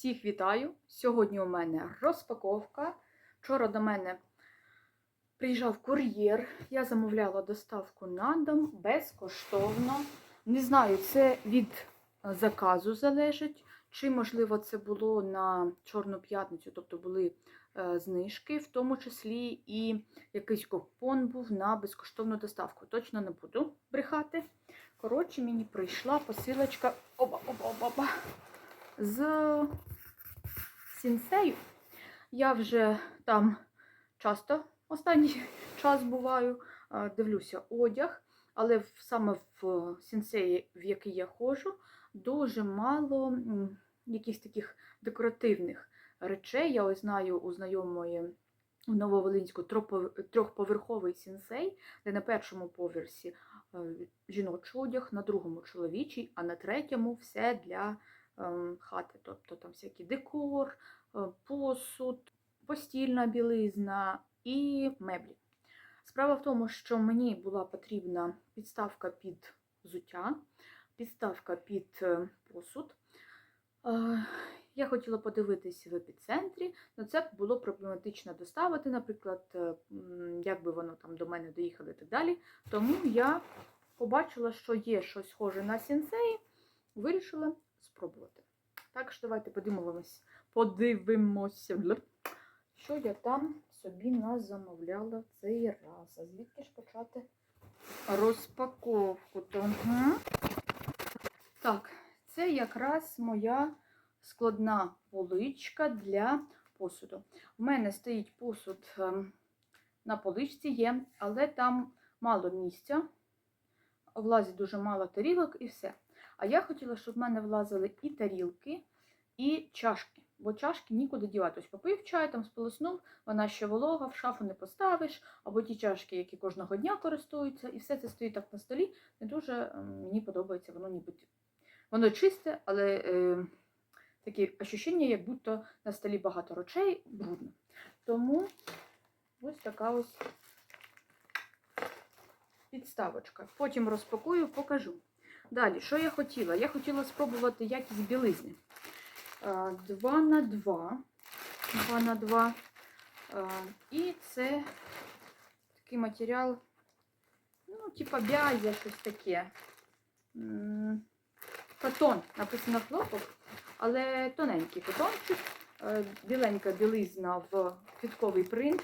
Всіх вітаю! Сьогодні у мене розпаковка. Вчора до мене приїжджав кур'єр. Я замовляла доставку на дом безкоштовно. Не знаю, це від е, заказу залежить, чи, можливо, це було на Чорну п'ятницю, тобто були е, знижки, в тому числі і якийсь купон був на безкоштовну доставку. Точно не буду брехати. Коротше, мені прийшла посилочка оба-оба-оба з сінсею. Я вже там часто останній час буваю, дивлюся одяг, але саме в сінсеї, в який я ходжу, дуже мало якихось таких декоративних речей. Я ось знаю у знайомої у Нововолинську трьохповерховий сінсей, де на першому поверсі е, жіночий одяг, на другому чоловічий, а на третьому все для хати. Тобто там всякий декор, е, посуд, постільна білизна і меблі. Справа в тому, що мені була потрібна підставка під взуття, підставка під е, посуд. Е, Я хотіла подивитись в епіцентрі, але це було проблематично доставити, наприклад, як би воно там до мене доїхало і так далі. Тому я побачила, що є щось схоже на сінсеї, вирішила спробувати. Так що давайте подивимось, подивимося, що я там собі назамовляла цей раз. А звідки ж почати розпаковку? Угу. Так, це якраз моя складна поличка для посуду. У мене стоїть посуд ем, на поличці є, але там мало місця, влазить дуже мало тарілок і все. А я хотіла, щоб в мене влазили і тарілки, і чашки. Бо чашки нікуди дівати. Ось попив чай, там сполоснув, вона ще волога, в шафу не поставиш, або ті чашки, які кожного дня користуються, і все це стоїть так на столі. Не дуже ем, мені подобається, воно ніби воно чисте, але е, такі ощущення, як будто на столі багато речей, брудно. Тому ось така ось підставочка. Потім розпакую, покажу. Далі, що я хотіла? Я хотіла спробувати якість білизни. 2 на 2. 2 на 2. І це такий матеріал, ну, типа бязя, щось таке. Катон, написано хлопок, але тоненький катончик, Е, біленька білизна в квітковий принт.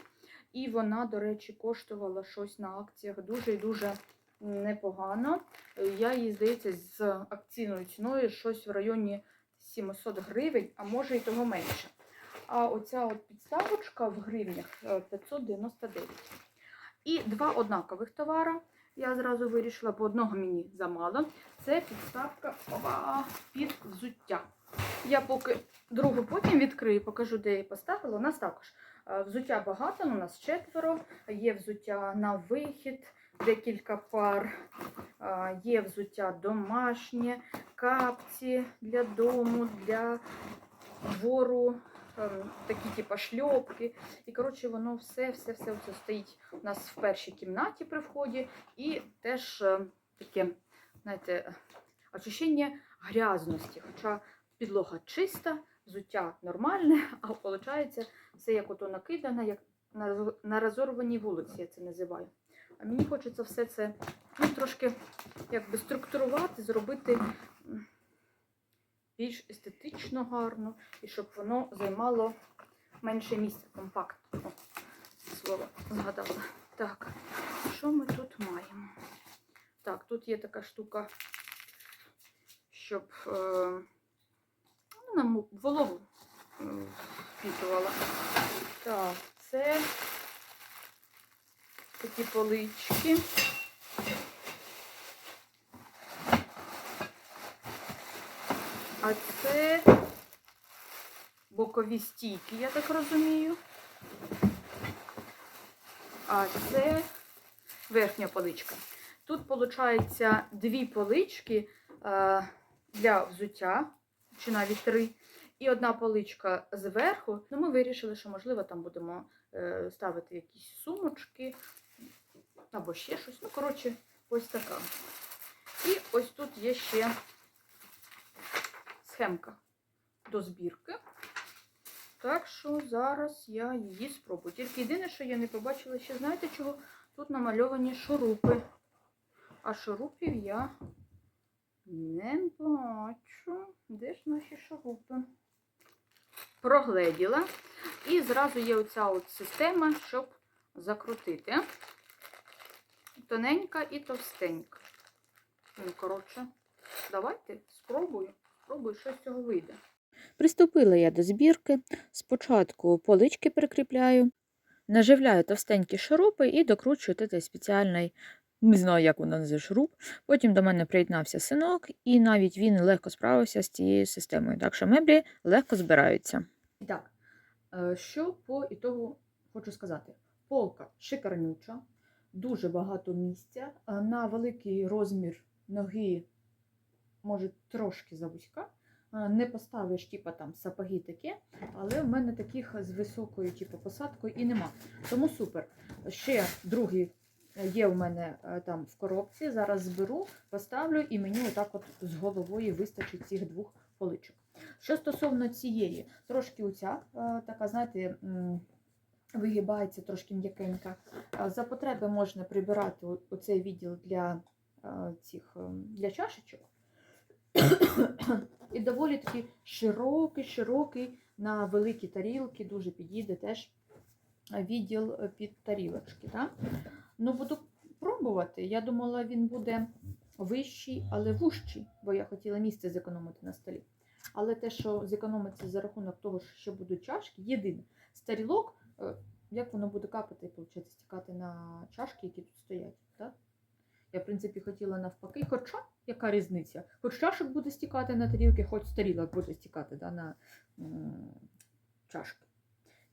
І вона, до речі, коштувала щось на акціях дуже і дуже непогано. Е, Я її, здається, з акційною ціною щось в районі 700 гривень, а може і того менше. А оця от підставочка в гривнях е, 599. І два однакових товара. Я зразу вирішила, бо одного мені замало. Це підставка опа, під взуття. Я поки другу потім відкрию, покажу, де я її поставила. У нас також е, взуття багато, у нас четверо. Є взуття на вихід, декілька пар, е, є взуття домашнє, капці для дому, для двору, ем, такі типу шльопки. І коротше, воно все, все, все, все стоїть у нас в першій кімнаті при вході. І теж е, таке, знаєте, ощущення грязності. Хоча підлога чиста, взуття нормальне, а виходить, все як ото накидано, як на роз- розорваній вулиці, я це називаю. А мені хочеться все це ну, трошки якби структурувати, зробити більш естетично гарно, і щоб воно займало менше місця, компактно. Слово згадала. Так, що ми тут маємо? Так, тут є така штука, щоб е, нам вологу е, впітувала. Так, це такі полички. А це бокові стійки, я так розумію. А це верхня поличка. Тут, виходить, дві полички е, для взуття, чи навіть три, і одна поличка зверху. Ну, ми вирішили, що, можливо, там будемо е, ставити якісь сумочки або ще щось. Ну, коротше, ось така. І ось тут є ще схемка. до збірки. Так що зараз я її спробую. Тільки єдине, що я не побачила ще, знаєте чого? Тут намальовані шурупи. А шурупів я не бачу. Де ж наші шурупи? Прогледіла. І зразу є оця от система, щоб закрутити. Тоненька і товстенька. Ну, коротше, давайте спробую. Спробую, що з цього вийде. Приступила я до збірки. Спочатку полички прикріпляю, наживляю товстенькі шурупи і докручую цей спеціальний, не знаю, як вона називає шуруп. Потім до мене приєднався синок, і навіть він легко справився з цією системою. Так що меблі легко збираються. І так, е, що по ітогу хочу сказати? Полка шикарнюча, дуже багато місця. На великий розмір ноги, може, трошки завузька. Не поставиш, типа там сапоги таке, але в мене таких з високою, типу, посадкою і нема. Тому супер. Ще другий є у мене е, там в коробці. Зараз зберу, поставлю, і мені отак от з головою вистачить цих двох поличок. Що стосовно цієї, трошки оця е, така, знаєте, вигибається трошки м'якенька. Е, За потреби можна прибирати оцей відділ для цих ем, для чашечок. І доволі такий широкий, широкий на великі тарілки, дуже підійде теж відділ під тарілочки. Так? Ну, буду пробувати. Я думала, він буде вищий, але вужчий, бо я хотіла місце зекономити на столі. Але те, що зекономиться за рахунок того, що будуть чашки, єдине. Старілок, е, як воно буде капати, виходить, стікати на чашки, які тут стоять. Так? Я, в принципі, хотіла навпаки. Хоча, яка різниця? Хоч чашок буде стікати на тарілки, хоч з тарілок буде стікати да, на м, чашки.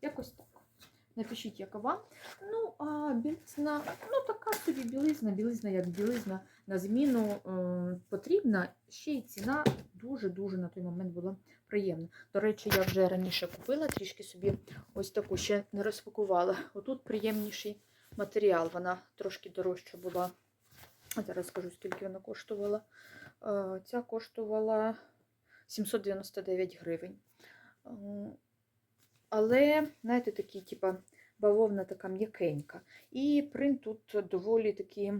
Якось так. Напишіть, яка вам. А білизна, ну така собі білизна, білизна як білизна на зміну е, потрібна. Ще й ціна дуже-дуже на той момент була приємна. До речі, я вже раніше купила, трішки собі ось таку ще не розпакувала. Отут приємніший матеріал, вона трошки дорожча була. Зараз скажу, скільки вона коштувала. Е, Ця коштувала 799 гривень. Е, Але, знаєте, такі, типа, бавовна така м'якенька. І принт тут доволі такий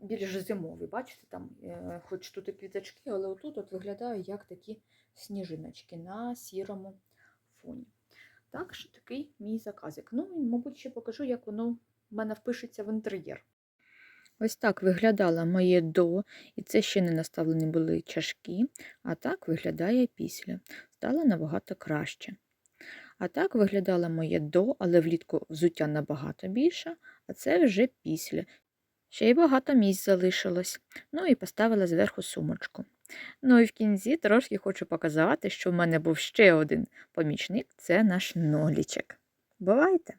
більш зимовий. Бачите, там, е, хоч тут і квіточки, але отут от виглядає як такі сніжиночки на сірому фоні. Так що такий мій заказик. Ну, мабуть, ще покажу, як воно в мене впишеться в інтер'єр. Ось так виглядало моє до, і це ще не наставлені були чашки, а так виглядає після. Стало набагато краще. А так виглядало моє до, але влітку взуття набагато більше, а це вже після. Ще й багато місць залишилось. Ну і поставила зверху сумочку. Ну і в кінці трошки хочу показати, що в мене був ще один помічник це наш нолічик. Бувайте!